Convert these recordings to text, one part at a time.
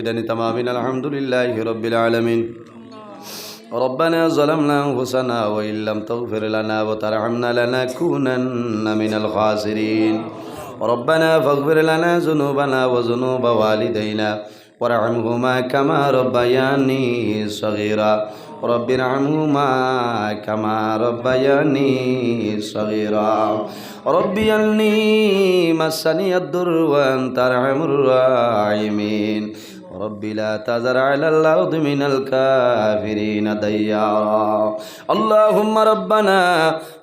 بدن تمام الحمد لله رب العالمين. ربنا ظلمنا أنفسنا وإن لم تغفر لنا وترحمنا لنكونن من الخاسرين. ربنا فاغفر لنا ذنوبنا وذنوب والدينا. وارحمهما كما ربياني صغيرا. رب ارحمهما كما ربياني صغيرا. ربي أني مسني الضر وأنت أرحم الراحمين. رب لا تذر على الأرض من الكافرين ديارا اللهم ربنا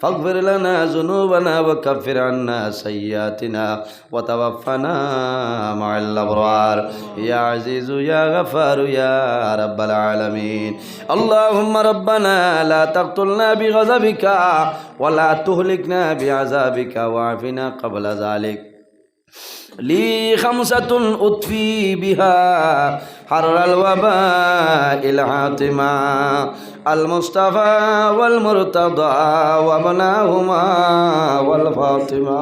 فاغفر لنا ذنوبنا وكفر عنا سيئاتنا وتوفنا مع الأبرار يا عزيز يا غفار يا رب العالمين اللهم ربنا لا تقتلنا بغضبك ولا تهلكنا بعذابك واعفنا قبل ذلك لي خمسة أطفي بها حر الوباء العاتمة المصطفى والمرتضى وابناهما والفاطمة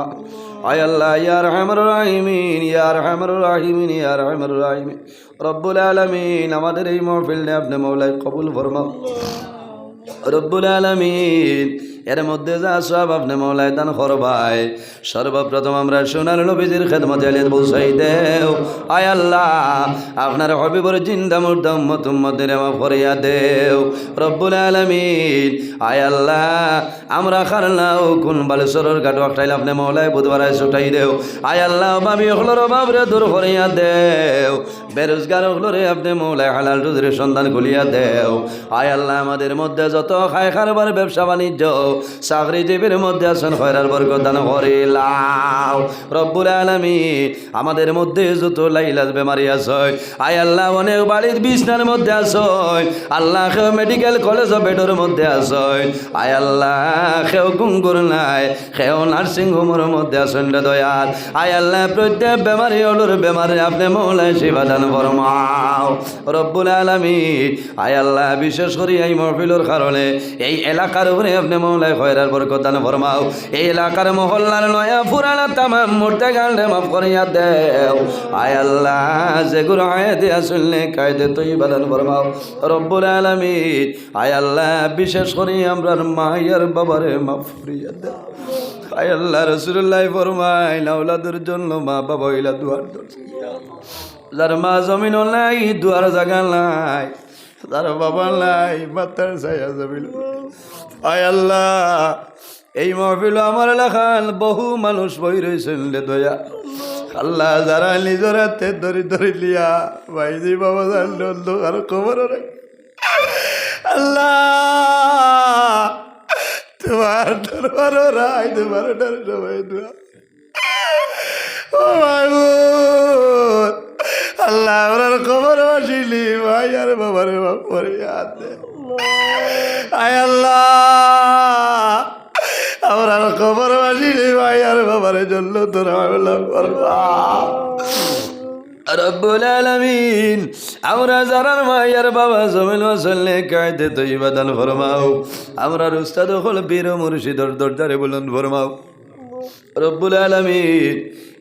আয় আল্লাহ ইয়া রহমার রাহিমিন ইয়া রহমার রাহিমিন ইয়া রহমার রাহিমিন রব্বুল আলামিন আমাদের এই মহফিল আপনি মৌলাই কবুল ফরমাও রব্বুল আলামিন এর মধ্যে যা সব আপনি মৌলায় দান করবাই। সর্বপ্রথম আমরা সোনার নবীজির খেদমত বসাই দেও। আয় আল্লাহ, আপনার হবিবর জিন্দা মুর্দা উম্মত উম্মতের আমা ফরিয়া দেও। রব্বুল আলামিন, আয় আল্লাহ, আমরা খারলাও কোন বালেশ্বরের ঘাট অকটাইলে আপনি মৌলায় বুধবার ছুটাই দেও। আয় আল্লাহ, বাবি হলোর বাবরে দূর করিয়া দেও। বেরোজগার হলোরে আপনি মৌলায় হালাল রুজের সন্ধান খুলিয়া দেও। আয় আল্লাহ, আমাদের মধ্যে যত খায় খারবার ব্যবসা বাণিজ্য চাকরিজীবীর মধ্যে আছেন খয়রার বর্গ দান করিলাম রব্বুল আলমী আমাদের মধ্যে যত লাইলাজ বেমারি আছে আয় আল্লাহ, অনেক বাড়ির বিছনার মধ্যে আছে আল্লাহ কেউ মেডিকেল কলেজ বেডের মধ্যে আছে আয় আল্লাহ কেউ গুঙ্গুর নাই কেউ নার্সিং হোমের মধ্যে আছেন রে দয়াল। আয় আল্লাহ, প্রত্যেক বেমারি হলোর বেমারি আপনি মৌলাই সেবাদান ফরমাও। রব্বুল আলমী আয় আল্লাহ, বিশেষ করে এই মহফিলের কারণে এই এলাকার উপরে আপনি মৌলাই খয়রার বরকতান ফরমাও। এই এলাকার মহল্লার নয়া পুরানা তামাম মূর্তে গান্ডে মাফ করিয়া দেও। আয় আল্লাহ যেগুলো আয় দিয়া শুনলে কায়দে তুই বাদান ফরমাও। রব্বুল আলমিন, আয় আল্লাহ, বিশেষ করে আমরা মায়ের বাবারে মাফ করিয়া দেও। আয় আল্লাহ রসুল্লাহ ফরমাই নাউলাদের জন্য মা বাবা ইলা দুয়ার যার মা জমিন নাই, দুয়ার জায়গা নাই, যার বাবা নাই মাতার ছায়া জমিন আয় আল্লাহ, এই মহফিল আমার এলাকান বহু মানুষ বই রয়েছেন রে দয়া। আল্লাহ যারা নিজের হাতে ধরি ধরি লিয়া ভাইজি বাবা আর খবর আল্লাহ, তোমার দরবার রায়, তোমার ডর সবাই ও মাহবুব আল্লাহ ওনার খবর আসিলি ভাই আর বাবার বাপ দে আমরা খবর আসিলি ভাই, আর বাবার জন্য তোর আলামিন, আমরা যারার মাইয়ার বাবা জমিন মাসল্লে কায়দে তৈবা দান ফরমাও। আমরা উস্তাদ হল বীর মুর্শিদর দরজারে বলুন ফরমাও। রব্বুল আলমিন।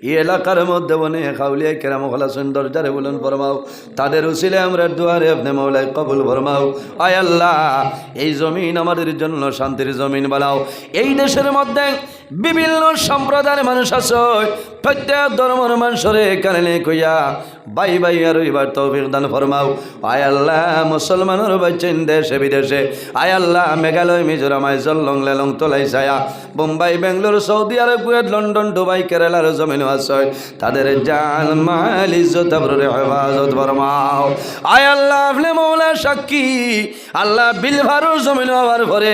এই এলাকার মধ্যে বনে খাউলিয়া কেরাম খোলা সুন্দর যারে বলুন, ফরমাও। তাদের উচিলে আমরা দুয়ারে আপনি মাওলায় কবুল ফরমাও। আয় আল্লাহ, এই জমিন আমাদের জন্য শান্তির জমিন বানাও। এই দেশের মধ্যে বিভিন্ন সম্প্রদায়ের মানুষ আছে, প্রত্যেক ধর্মের মানুষরে কারণে কইয়া, বাই বাই আর এবার তৌফিক দান ফরমাও। আয় আল্লাহ, মুসলমানের বাচ্চেন দেশে, বিদেশে। আয় আল্লাহ, মেঘালয় মিজোরাম আইজল লং লেলং তোলাই ছায়া। Bombay, Bangalore, Saudi Arab, Kuwait, London, Dubai, কেরালার জমিন আছে। তাদের জান মাল ইজ্জত আবরুরে হেফাজত ফরমাও। আয় আল্লাহ আপনি মৌলা সাক্ষী। আল্লাহ, বিলভারুর জমিন হওয়ার পরে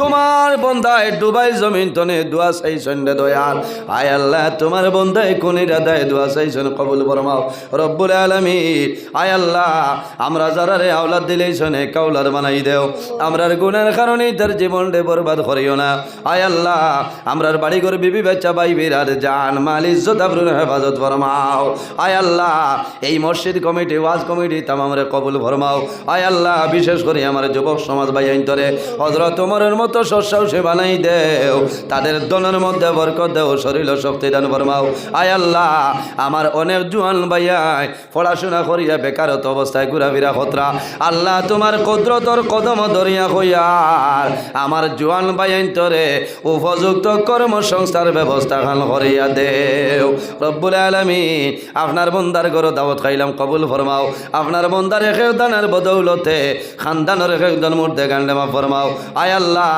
তোমার বন্ধায় ডুবাই জমিন তনে দোয়া চাইছেন রে দয়াল। আয় আল্লাহ, তোমার বন্ধায় কোনিরা দেয় দোয়া চাইছেন কবুল ফরমাও। রব্বুল আলমী আয় আল্লাহ, আমরা যারা রে আওলাদ দিলেইছনে কাউলার বানাই দেও। আমরার গুণের কারণে তার জীবন রে বরবাদ করিও না। আয় আল্লাহ, আমরার বাড়ি ঘর বিবি বাচ্চা বাই বিরাট জান, মাল ইজ্জত আবরুর হেফাজত ফরমাও। আয় আল্লাহ, এই মসজিদ কমিটি, ওয়াজ কমিটি তামামরে কবুল ফরমাও। আয় আল্লাহ, বিশেষ করে আমার যুবক সমাজ ভাই আইন্তরে হজরত তোমার মতো শস্যাও সে বানাই দেও। তাদের দনের মধ্যে বরকত দেও, শরীর শক্তি দান ফরমাও। আয় আল্লাহ, আমার অনেক জুয়ান ভাইয়াই, পড়াশোনা করিয়া বেকারত অবস্থায় ঘুরাফিরা খতরা। আল্লাহ তোমার কদরতর কদম ধরিয়া হইয়ার আমার জোয়ান ভাইয়াইন তরে উপযুক্ত কর্মসংস্থার ব্যবস্থা খান করিয়া দেও। রব্বুল আলমিন, আপনার বন্দার গরো দাওয়াত খাইলাম, কবুল ফরমাও। আপনার বন্দার একেও দানের বদৌলতে, খানদানের দান মূর্তে গান্ডেমা ফরমাও। আয় আল্লাহ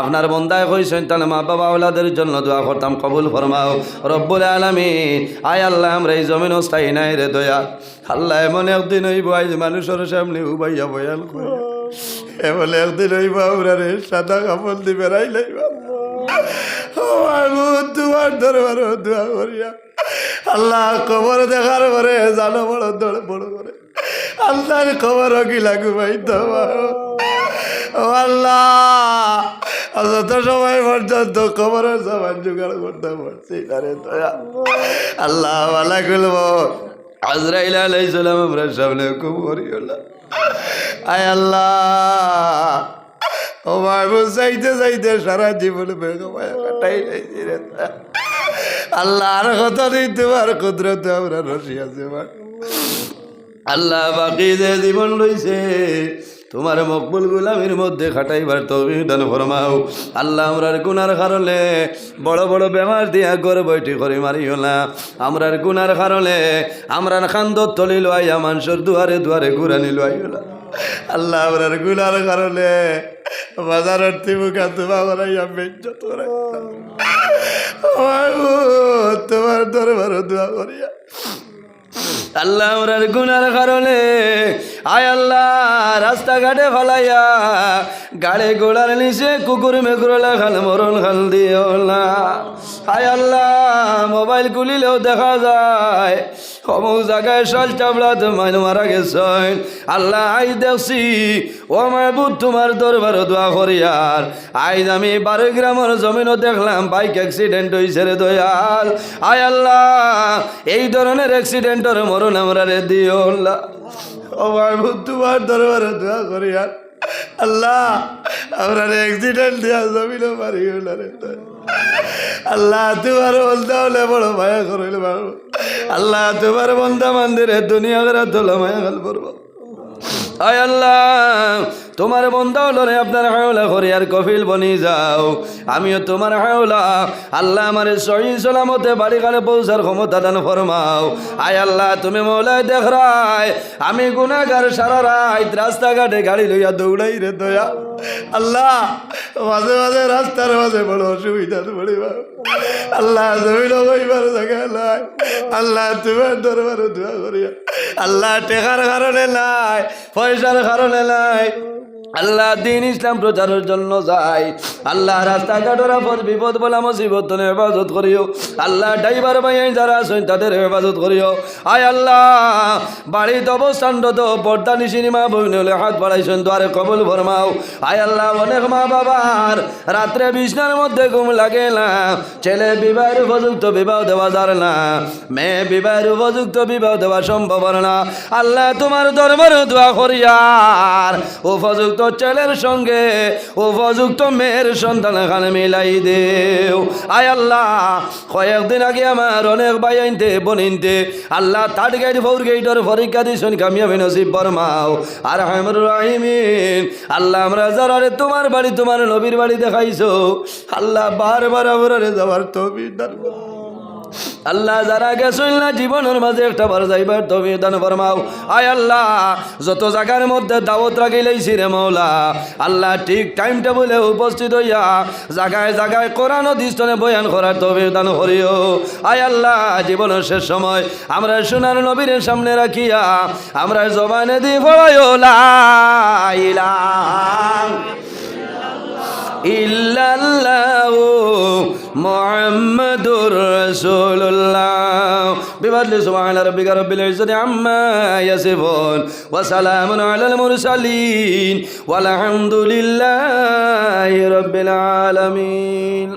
আপনার বন্দায় কইছেন তাহলে মা বাবা ওলাদের জন্য দোয়া করতাম, কবুল ফরমাও। রব্বুল আলমিন। আয় আল্লাহ, আমরা এই জমিন স্থায়ী নাই রে দয়া। আল্লাহ এমন একদিন হইব, আজ মানুষের সামনে উবাইয়া বয়াল করে এমন একদিন হইব, আমরা রে সাদা কাপড় দিবে রাই লাইবা। তোমার দরবার দোয়া করিয়া। আল্লাহ খবর দেখার পরে জানো বড় দৌড় বড় করে। আল্লাহর খবর কি লাগু ভাই আল্লাহ! যত সময় পর্যন্ত খবরের সবার জোগাড় করতে পারছি দয়া। আল্লাহ ভালা খুলব। আজরাইল আলাইসালাম আমরা সামনে খুব আয় আল্লাহ! ও বাবু চাইতে চাইতে সারা জীবন বেগমায় কাটাই লাইছি রে। আল্লাহ, আর কথা নেই তোমার কুদরত আমরা রসি আল্লাহ বাকি যে জীবন রইছে তোমার মকবুল গুলামের মধ্যে খাটাইবার তৌফিক দান ফরমাও। আল্লাহ আমরার গুনার কারণে বড় বড় বেমার দিয়া ঘর বৈঠি করে মারিও না। আমরার গুনার কারণে আমরার খান্দর তলি লইয়া মানুষের দুয়ারে দুয়ারে ঘুরানি লইও না। আল্লাহ আমরার গুনার কারণে বাজারের তিমুখা তোমা করাইয়া বেজ্জত তোমার দরবার দোয়া করিয়া আল্লাহ আমরার গুনার কারণে আয় আল্লাহ, রাস্তাঘাটে ফলাইয়া গাড়ি ঘোড়ার নিচে কুকুর মেকুর খাল মরণ খাল দিও না। আয় আল্লাহ, মোবাইল খুলিলেও দেখা যায়, অমুক জায়গায় সাল চাবলা তো মাইন মারা গেছেন। আল্লাহ আই দেখছি ও মাহবুব, তোমার দরবার দোয়া করিয়ার আইজ আমি বারো গ্রামের জমিনও দেখলাম, বাইক অ্যাক্সিডেন্ট হয়েছে রে দয়াল। আয় আল্লাহ, এই ধরনের অ্যাক্সিডেন্টের মরণ আমরা রে দিও আল্লাহ ও মাহবুব তোমার দরবারে দোয়া করিয়ার আল্লাহ, আমরা অ্যাক্সিডেন্ট দিয়া জমিল মারি গেল রে দয়াল। আল্লাহ, তোমার বলতে হলে বড় মায়া করিল আল্লাহ, তোমার বন্ধা মন্দিরে দুনিয়া করে তোলা মায়া গাল করব আয় আল্লাহ তোমার বন্ধা হলো রে আপনার হাওলা করে আর কফিল বনি যাও। আমিও তোমার হাওলা। আল্লাহ আমার সহি সালামতে বাড়ি কালে পৌঁছার ক্ষমতা দান ফরমাও। আয় আল্লাহ, তুমি মৌলায় দেখ রায়। আমি গুনাগার সারা রাত রাস্তাঘাটে গাড়ি লইয়া দৌড়াই রে দয়া। আল্লাহ, মাঝে মাঝে রাস্তার মাঝে বড় অসুবিধা পড়ি আল্লাহ জমিন হইবার জায়গা নাই। আল্লাহ, তোমার দরবার দোয়া করিয়া। আল্লাহ, টেকার কারণে নাই, পয়সার কারণে নাই। আল্লাহ দিন ইসলাম প্রচারের জন্য যাই। আল্লাহ রাস্তাঘাটের পথ বিপদ বলা মুসিবত হেফাজত করিও। আল্লাহ ড্রাইভার ভাই যারা আছেন তাদের হেফাজত করিও। আয় আল্লাহ বাড়িতে অবস্থানরত পর্দা নিশিনিমা বইন হলে হাত বাড়াইছেন দ্বারে কবল ভরমাও আয় আল্লাহ, অনেক মা বাবার রাত্রে বিছনার মধ্যে ঘুম লাগে না। ছেলে বিবাহের উপযুক্ত বিবাহ দেওয়া যার না। মেয়ে বিবাহের উপযুক্ত বিবাহ দেওয়া সম্ভব না। আল্লাহ তোমার দরবার দোয়া করিয়ার উপযুক্ত ছেলের সঙ্গে উপযুক্ত মেয়ের সন্তান এখানে মিলাই দেও আয় আল্লাহ, কয়েকদিন আগে আমার অনেক ভাই আনতে বনিনতে আল্লাহ থার্ড গেট ফোর গেটের পরীক্ষা দিয়েছেন কামিয়াবি নসিব বর্মাও আর হামর রাহিমিন, আল্লাহ আমরা যারা তোমার বাড়ি, তোমার নবীর বাড়ি দেখাইছো, আল্লাহ বারবার আমরা যাওয়ার তবি দান করো। আল্লাহ যারা গেছিল না, জীবনের মাঝে একটা বার যাইবার তবে দান ফরমাও। আয় আল্লাহ, যত জায়গার মধ্যে দাওয়াত রাখি লাইছি রে মৌলা আল্লাহ ঠিক টাইম টেবলে উপস্থিত হইয়া জায়গায় জায়গায় কোরআন দৃষ্টনে বয়ান করার তবে দান করিও। আয় আল্লাহ, জীবনের শেষ সময় আমরা সোনার নবীর সামনে রাখিয়া আমরা জবানে দি ইলাহা ইল্লাল্লাহ। মুহাম্মাদুর রসুল্লাহ বিফadli সুবহান রাব্বিকা রব্বিল ইজ্জতি আম্মা ইয়াসিফুন। ওয়া সালামুন আলাল মুরসালিন। ওয়া আলহামদুলিল্লাহি রাব্বিল আলামিন।